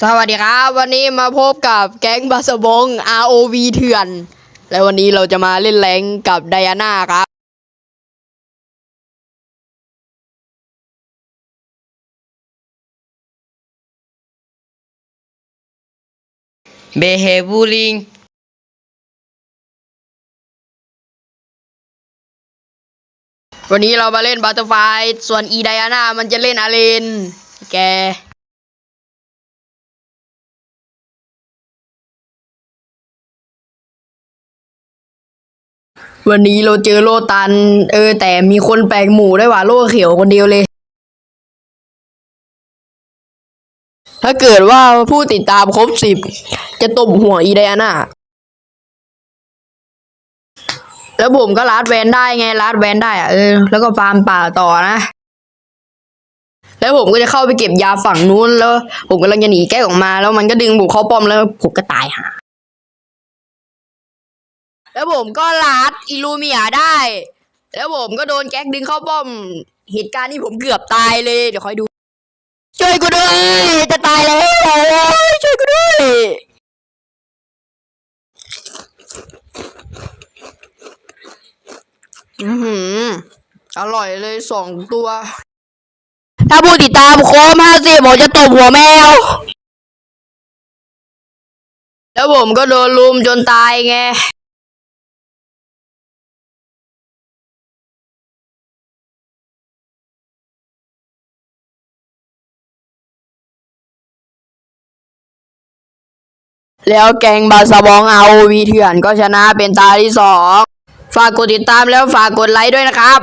สวัสดีครับ วันนี้มาพบกับแก๊งบาสบง ROV เถื่อน และวันนี้เราจะมาเล่นแรงกับไดอาน่าครับ behaving วันนี้เรามาเล่นบัตเตอร์ไฟส่วนอีไดอาน่ามันจะเล่นอาเลนแก วันนี้เราเจอโลตัน เออ แต่มีคนแปลกหมู่ด้วยว่ะโลเขียวคนเดียวเลย ถ้าเกิดว่าผู้ติดตามครบสิบ จะตบหัวอีไดอาน่าแล้วผมก็ลาดแวนได้ไงลาดแวนได้อะเออแล้วก็ฟาร์มป่าต่อนะ แล้วผมก็จะเข้าไปเก็บยาฝั่งนู้นแล้ว ผมกำลังจะหนีแก้ออกมา แล้วมันก็ดึงบุกเข้าป้อมแล้วผมก็ตายหา แล้วผมก็ลาดอิลูเมียได้ แล้วผมก็โดนแก๊กดึงเข้าป้อม เหตุการณ์นี้ผมเกือบตายเลย เดี๋ยวคอยดู ช่วยกูด้วยจะตายแล้วช่วยกูด้วยอือหืออร่อยเลยสองตัว ถ้าผู้ติดตามโคมห้าสิบผมจะตบหัวแมว แล้วผมก็โดนลุมจนตายไง แล้วแกงบาสบองเอาวีเถื่อนก็ชนะเป็นตาที่สองฝากกดติดตามแล้วฝากกดไลค์ด้วยนะครับ